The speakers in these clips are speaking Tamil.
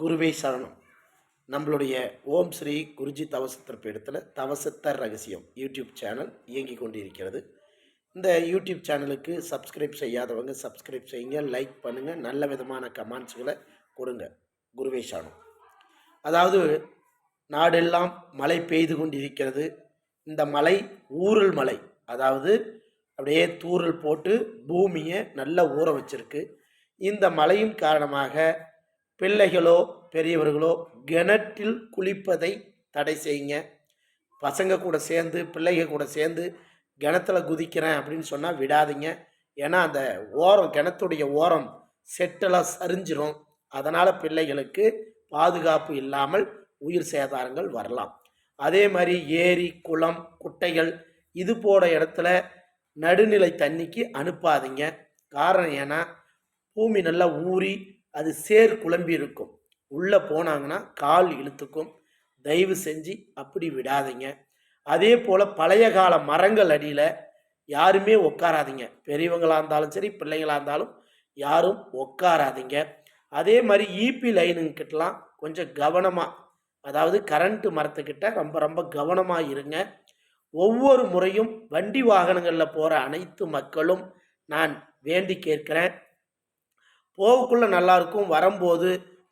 குருவே சரணம். நம்மளுடைய ஓம் ஸ்ரீ குருஜி தவசத்தர் பீடத்தில் தவசத்தர் ரகசியம் யூடியூப் சேனல் இயங்கி கொண்டிருக்கிறது. இந்த யூடியூப் சேனலுக்கு சப்ஸ்கிரைப் செய்யாதவங்க சப்ஸ்கிரைப் செய்யுங்க லைக் பண்ணுங்கள் நல்ல விதமான கமெண்ட்ஸுகளை கொடுங்க. குருவே சரணம். அதாவது நாடெல்லாம் மழை பெய்து கொண்டிருக்கிறது. இந்த மலை ஊரல் மலை அதாவது அப்படியே தூறல் போட்டு பூமியை நல்லா ஊற வச்சிருக்கு. இந்த மழையின் காரணமாக பிள்ளைகளோ பெரியவர்களோ கிணற்றில் குளிப்பதை தடை செய்யுங்க. பசங்க கூட சேர்ந்து பிள்ளைங்க கூட சேர்ந்து கிணத்துல குதிக்கிறேன் அப்படின்னு சொன்னால் விடாதீங்க. ஏன்னா அந்த ஓரம் கிணத்துடைய ஓரம் செட்டெல்லாம் சரிஞ்சிரும். அதனால் பிள்ளைகளுக்கு பாதுகாப்பு இல்லாமல் உயிர் சேதாரங்கள் வரலாம். அதே மாதிரி ஏரி குளம் குட்டைகள் இது போட இடத்துல நடுநிலை தண்ணிக்கு அனுப்பாதீங்க. காரணம் ஏன்னா பூமி நல்லா ஊறி அது சேர் குழம்பி இருக்கும் உள்ளே போனாங்கன்னா கால் இழுத்துக்கும். தயவு செஞ்சு அப்படி விடாதீங்க. அதே போல் பழைய கால மரங்கள் அடியில் யாருமே உட்காராதீங்க பெரியவங்களாக இருந்தாலும் சரி பிள்ளைங்களாக இருந்தாலும் யாரும் உட்காராதீங்க அதே மாதிரி ஈபி லைனுங்கிட்டலாம் கொஞ்சம் கவனமாக அதாவது கரண்ட்டு மரத்துக்கிட்ட ரொம்ப ரொம்ப கவனமாக இருங்க. ஒவ்வொரு முறையும் வண்டி வாகனங்களில் போகிற அனைத்து மக்களும் நான் வேண்டி கேட்குறேன். போகக்குள்ள நல்லாயிருக்கும் வரும்போது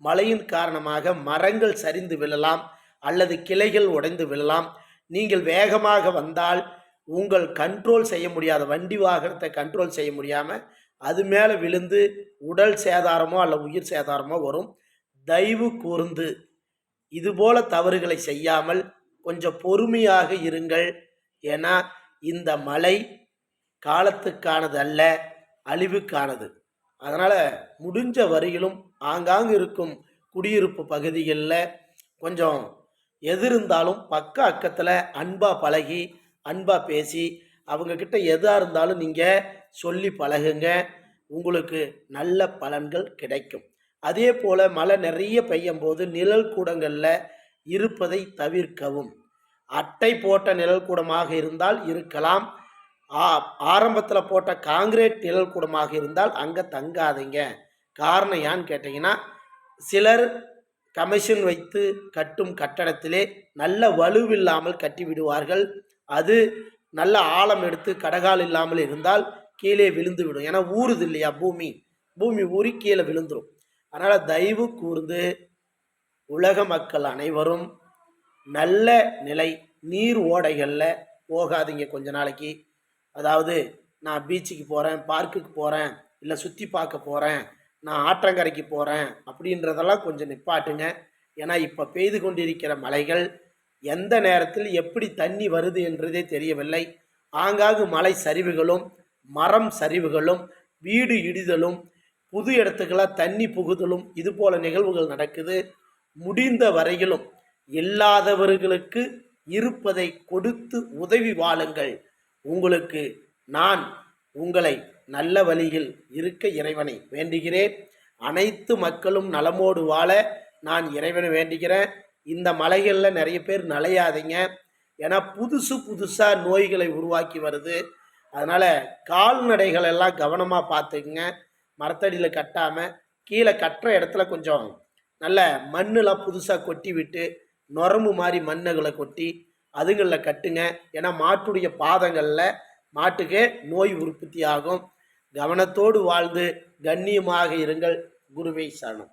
மழையின் காரணமாக மரங்கள் சரிந்து விழலாம். அல்லது கிளைகள் உடைந்து விழலாம். நீங்கள் வேகமாக வந்தால் உங்கள் கண்ட்ரோல் செய்ய முடியாத வண்டி வாகனத்தை கண்ட்ரோல் செய்ய முடியாமல் அது மேலே விழுந்து உடல் சேதாரமோ அல்ல உயிர் சேதாரமோ வரும். தயவு கூர்ந்து இதுபோல தவறுகளை செய்யாமல் கொஞ்சம் பொறுமையாக இருங்கள். ஏன்னா இந்த மலை காலத்துக்கானது அல்ல அழிவுக்கானது. அதனால் முடிஞ்ச வரையிலும் ஆங்காங்கு இருக்கும் குடியிருப்பு பகுதிகளில் கொஞ்சம் எது இருந்தாலும் பக்க அக்கத்தில் அன்பாக பழகி அன்பாக பேசி அவங்கக்கிட்ட எதாக இருந்தாலும் நீங்கள் சொல்லி பழகுங்க. உங்களுக்கு நல்ல பலன்கள் கிடைக்கும். அதே போல் மழை நிறைய பெய்யும் போது நிழல் கூடங்களில் இருப்பதை தவிர்க்கவும். அட்டை போட்ட நிழல் கூடமாக இருந்தால் இருக்கலாம். ஆரம்பத்தில் போட்ட காங்கிரீட் நிழல் கூடமாக இருந்தால் அங்கே தங்காதீங்க. காரணம் ஏன்னு கேட்டிங்கன்னா சிலர் கமிஷன் வைத்து கட்டும் கட்டடத்திலே நல்ல வலுவில்லாமல் கட்டி விடுவார்கள். அது நல்ல ஆழம் எடுத்து கடகால் இல்லாமல் இருந்தால் கீழே விழுந்து விடும். ஏன்னா ஊறுது இல்லையா பூமி? பூமி ஊறி கீழே விழுந்துடும் அதனால் தயவு கூர்ந்து உலக மக்கள் அனைவரும் நல்ல நிலை நீர் ஓடைகளில் போகாதீங்க கொஞ்ச நாளைக்கு. அதாவது நான் பீச்சுக்கு போகிறேன் பார்க்குக்கு போகிறேன் இல்லை சுற்றி பார்க்க போகிறேன் நான் ஆற்றங்கரைக்கு போகிறேன் அப்படின்றதெல்லாம் கொஞ்சம் நிப்பாட்டுங்க. ஏன்னா இப்போ பெய்து கொண்டிருக்கிற மலைகள் எந்த நேரத்தில் எப்படி தண்ணி வருது என்றதே தெரியவில்லை. ஆங்காங்கு மலை சரிவுகளும் மரம் சரிவுகளும் வீடு இடிதலும் புது இடத்துக்கெல்லாம் தண்ணி புகுதலும் இது போல நிகழ்வுகள் நடக்குது. முடிந்த வரையிலும் இல்லாதவர்களுக்கு இருப்பதை கொடுத்து உதவி வாழுங்கள். உங்களுக்கு நான் உங்களை நல்ல வழியில் இருக்க இறைவனை வேண்டுகிறேன். அனைத்து மக்களும் நலமோடு வாழ நான் இறைவனை வேண்டுகிறேன். இந்த மலைகளில் நிறைய பேர் நலையாதீங்க ஏன்னா புதுசு புதுசாக நோய்களை உருவாக்கி வருது. அதனால் கால்நடைகள் எல்லாம் கவனமாக பார்த்துக்குங்க. மரத்தடியில் கட்டாமல் கீழே கட்டுற இடத்துல கொஞ்சம் நல்ல மண்ணெலாம் புதுசாக கொட்டி விட்டு நொரம்பு மாதிரி மண்ணுகளை கொட்டி அதுங்களில் கட்டுங்க. ஏன்னா மாட்டுடைய பாதங்களில் மாட்டுக்கு நோய் உற்பத்தி ஆகும் கவனத்தோடு வாழ்ந்து கண்ணியமாக இருங்கள். குருவை சரணம்.